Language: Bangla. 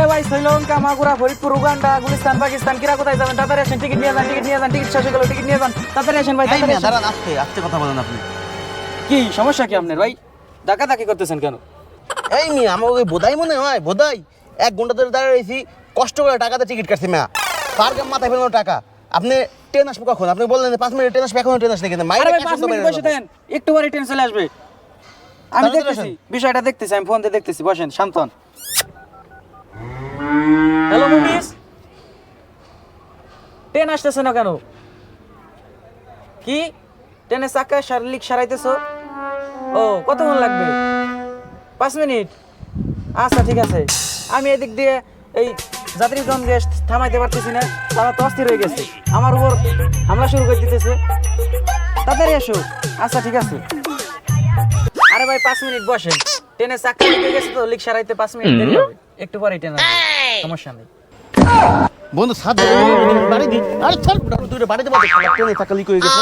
এ ভাই শ্রীলঙ্কা মাগুরা ফরিদপুর উগান্ডা গুলিস্তান পাকিস্তান কিরা কোথায় যাবেন? তাড়াতাড়ি আসেন টিকিট নিয়ে যান টিকিট নিয়ে যান টিকিট শেষ হয়ে গেল টিকিট নিয়ে যান। তাড়াতাড়ি আসেন ভাই তাড়াতাড়ি আসেন। দাঁড়ান আস্তে আস্তে কথা বলেন আপনি। কি সমস্যা কি আপনার ভাই? ডাকা ডাকি করতেছেন কেন? এই মিয়া আমার ওই বোধাই মনে হয় বোধাই এক ঘণ্টা ধরে দাঁড়িয়ে রয়েছি কষ্ট করে টাকাতে টিকিট কাটছি মিয়া। পার গ্রাম মাথায় ফেলানো টাকা। আপনি ট্রেন আসব কখন? আপনি বললেন পাঁচ মিনিট ট্রেন আসবে এখনও ট্রেন আসলে কিন্তু। মাইরে পাঁচ মিনিট বসে না। দেন একটু পরে ট্রেন চলে আসবে। আমি দেখতেছি বিষয়টা দেখতেছি আমি ফোন দিয়ে দেখতেছি বসেন শান্তন। ট্রেন আসতেছে না কেন? কি? ট্রেনের চাকা শারীরিক সারাইতেছো? ও কতক্ষণ লাগবে? পাঁচ মিনিট? আচ্ছা ঠিক আছে। আমি এদিক দিয়ে এই যাত্রীগণ গ্যাস থামাইতে পারতেছি না। তারা তো অস্থির হয়ে গেছে। আমার উপর হামলা শুরু করে দিতেছে। তাড়াতাড়ি এসো আচ্ছা ঠিক আছে। আরে ভাই পাঁচ মিনিট বসেন। ট্রেনের চাকা লেগে গেছে তো লিক সারাইতে পাঁচ মিনিট দেরি হবে। একটু পরে ট্রেন। সমস্যা নেই। বন্ধু সাত বাড়ি দি। আরে চল দুটো বাড়িতে বলতে ট্রেনে লিক হয়ে গেছে।